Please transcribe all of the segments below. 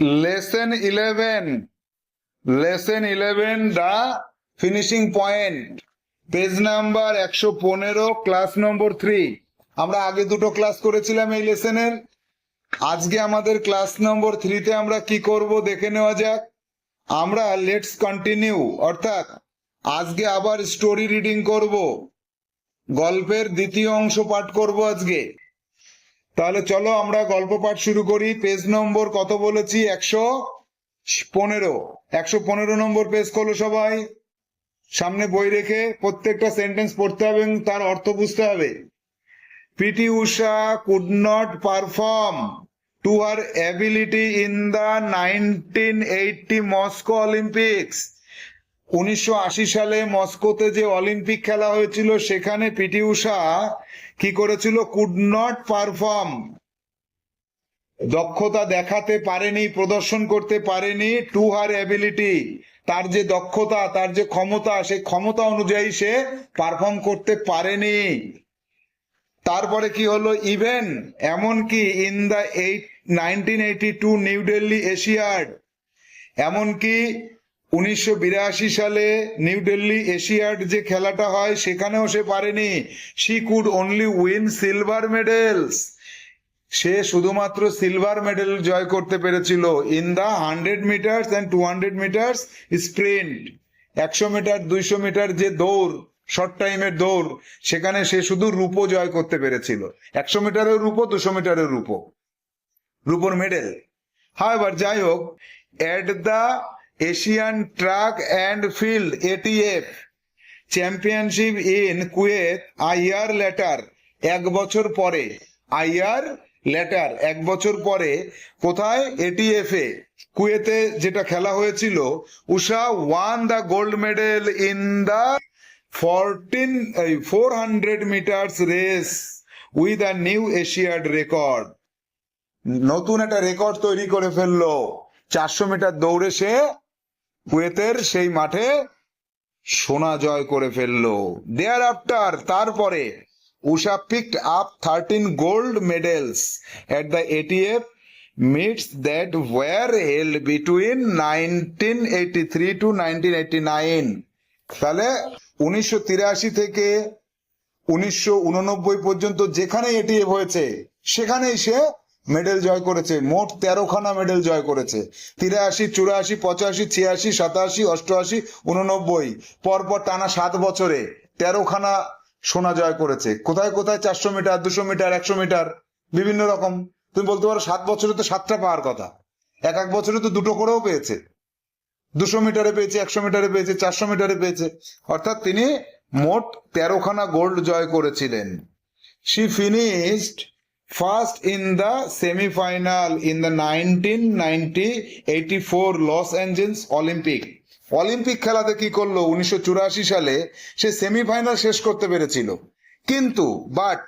Lesson eleven lesson eleven the finishing point page number একশো পনেরো class number three আমরা আগে দুটো ক্লাস করেছিলাম এই লেসনের আজকে আমাদের ক্লাস নম্বর থ্রিতে আমরা কি করব দেখে নেওয়া যাক। আমরা লেটস কন্টিনিউ অর্থাৎ আজকে আবার স্টোরি রিডিং করব। গল্পের দ্বিতীয় অংশ পাঠ করব আজকে। তাহলে চলো আমরা গল্প পাঠ শুরু করি। পেজ নম্বর কত বলেছি? একশো পনেরো। একশো পনেরো নম্বর পেজ করল সবাই। সামনে বই রেখে প্রত্যেকটা সেন্টেন্স পড়তে হবে এবং তার অর্থ বুঝতে হবে। PT Usha could not perform to her ability in the nineteen eighty Moscow Olympics উনিশশো আশি সালে মস্কোতে যে অলিম্পিক খেলা হয়েছিল, সেখানে পিটি উষা কি করেছিল? Could not perform. দক্ষতা দেখাতে পারেনি, প্রদর্শন করতে পারেনি, টু হার অ্যাবিলিটি, তার যে দক্ষতা, তার যে ক্ষমতা সেই ক্ষমতা অনুযায়ী সে পারফর্ম করতে পারেনি। তারপরে কি হলো? ইভেন এমনকি in the eight, nineteen eighty two New Delhi Asiad এমনকি উনিশশো বিরাশি সালে নিউ দিল্লি এশিয়াড যে খেলাটা হয়, সেখানেও সে পারেনি। She could only win silver medals সে শুধুমাত্র সিলভার মেডেল জয় করতে পেরেছিল। In the hundred metres and two hundred metres sprint একশো মিটার দুইশো মিটার যে দৌড় শর্ট টাইমের দৌড়, সেখানে সে শুধু রূপো জয় করতে পেরেছিল। একশো মিটারের রূপো, দুশো মিটারের রূপো। রূপোর মেডেল হাওয়েভার যাই হোক at the Asian track and field ATF championship in Kuwait a year later এক বছর পরে। আইয়ার লেটার এক বছর পরে কোথায়? এটিএফ এ। কুয়েতে যেটা খেলা হয়েছিল, Usha won the gold medal in the fourteen four hundred metres race with a new Asiad record. নতুন একটা রেকর্ড তৈরি করে ফেলল। চারশো মিটার দৌড়ে সে কুয়েতের সেই মাঠে সোনা জয় করে ফেলল। দেয়ার আফটার তারপরে Usha picked up thirteen gold medals at the ATF meets that were held between nineteen eighty three to nineteen eighty nine তাহলে উনিশশো তিরাশি থেকে উনিশশো উননব্বই পর্যন্ত যেখানে এটিএফ হয়েছে, সেখানেই সে মেডেল জয় করেছে। মোট তেরোখানা মেডেল জয় করেছে। তিরাশি, চুরাশি, পঁচাশি, ছিয়াশি, সাতাশি, অষ্টআশি উননব্বই পরপর টানা সাত বছরে তেরোখানা সোনা জয় করেছে। কোথায় কোথায়? চারশো মিটার, দুশো মিটার, একশো মিটার, বিভিন্ন রকম। তুমি বলতে পারো সাত বছরে তো সাতটা পাওয়ার কথা। এক এক বছরে তো দুটো করেও পেয়েছে। দুশো মিটারে পেয়েছে, একশো মিটারে পেয়েছে, চারশো মিটারে পেয়েছে। অর্থাৎ তিনি মোট তেরোখানা গোল্ড জয় করেছিলেন। She finished semifinal in the nineteen ninety eighty four Los Angeles Olympic Olympic খেলাতে কি করল? উনিশশো চুরাশি সালে সে সেমিফাইনাল শেষ করতে পেরেছিল। কিন্তু but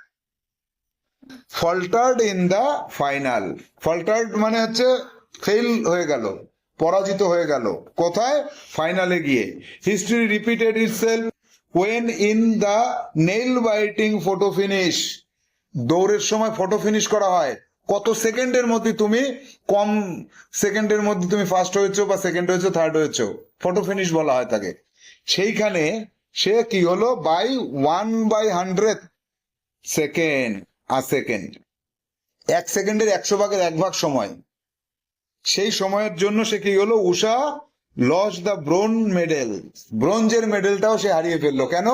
faltered in the final faltered মানে হচ্ছে ফেল হয়ে গেল, পরাজিত হয়ে গেল। কোথায়? ফাইনালে গিয়ে। History repeated itself when in the nail biting photo finish দৌড়ের সময় ফটো ফিনিশ করা হয়। কত সেকেন্ডের মধ্যে তুমি কম সেকেন্ডের মধ্যে তুমি ফার্স্ট হয়েছো বা সেকেন্ড হয়েছো থার্ড হয়েছো? ফটো ফিনিশ বলা হয় তাকে। সেইখানে সে কি হলো? By one by hundred second a second এক সেকেন্ডের একশো ভাগের এক ভাগ সময়। সেই সময়ের জন্য সে কি হলো? Usha lost the bronze medal ব্রোঞ্জের মেডেলটাও সে হারিয়ে ফেলল। কেন?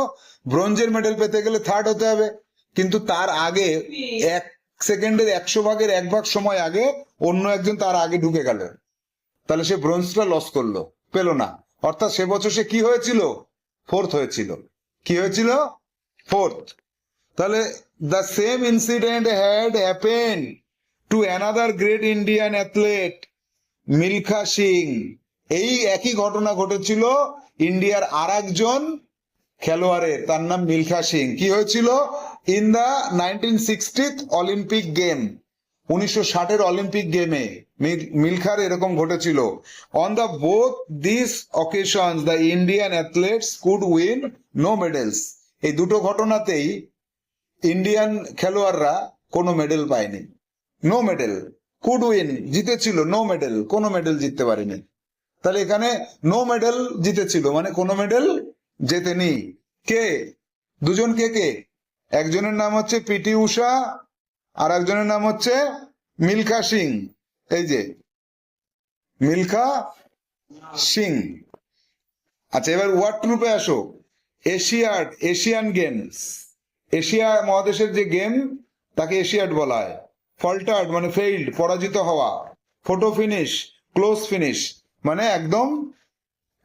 ব্রোঞ্জের মেডেল পেতে গেলে থার্ড হতে হবে। কিন্তু তার আগে এক সেকেন্ডের একশো ভাগের এক ভাগ সময় আগে অন্য একজন তার আগে ঢুকে গেল। তাহলে সে ব্রোঞ্জটা লস করল, পেল না। অর্থাৎ সে বছর সে কি হয়েছিল? ফোর্থ হয়েছিল। কি হয়েছিল? ফোর্থ তাহলে the same incident had happen to another great Indian athlete Milkha Singh এই একই ঘটনা ঘটেছিল ইন্ডিয়ার আর একজন খেলোয়াড়ের, তার নাম মিলখা সিং কি হয়েছিল? In the nineteen sixtieth Olympic game উনিশশো ষাটের অলিম্পিক গেমে মিলখার এরকম ঘটেছিল। On the both this occasion the Indian athletes could win no medals এই দুটো ঘটনাতেই ইন্ডিয়ান খেলোয়াড়রা কোনো মেডেল পায়নি। নো মেডেল কুড উইন জিতেছিল। নো মেডেল কোনো মেডেল জিততে পারেনি। তাহলে এখানে নো মেডেল জিতেছিল। মানে কোনো মেডেল জেতেনি। কে? দুজন কে কে? একজনের নাম হচ্ছে পিটি উষা আর একজনের নাম হচ্ছে মিলখা সিং। এই যে, মিলখা সিং। আচ্ছা এবার ওয়ার্ড গ্রুপে আসো। Asiad, Asian games. এশিয়া মহাদেশের যে গেম, তাকে এশিয়াড বলা হয়। ফল্টার্ড মানে ফেইল্ড, পরাজিত হওয়া। ফটো ফিনিশ, ক্লোজ ফিনিশ মানে একদম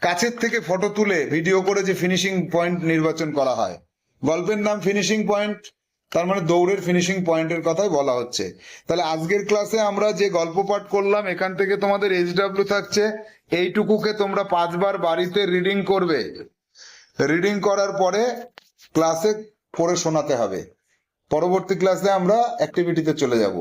কাছের থেকে ফটো তুলে ভিডিও করে যে ফিনিশিং পয়েন্ট নির্বাচন করা হয়। গল্পের নাম ফিনিশিং পয়েন্ট তার মানে দৌড়ের ফিনিশিং পয়েন্টের কথাই বলা হচ্ছে। তাহলে আজকের ক্লাসে আমরা যে গল্প পাঠ করলাম, এখান থেকে তোমাদের এইচডাব্লিউ থাকছে, এইটুকুকে তোমরা পাঁচবার বাড়িতে রিডিং করবে। রিডিং করার পরে ক্লাসে পড়ে শোনাতে হবে। পরবর্তী ক্লাসে আমরা অ্যাক্টিভিটিতে চলে যাব।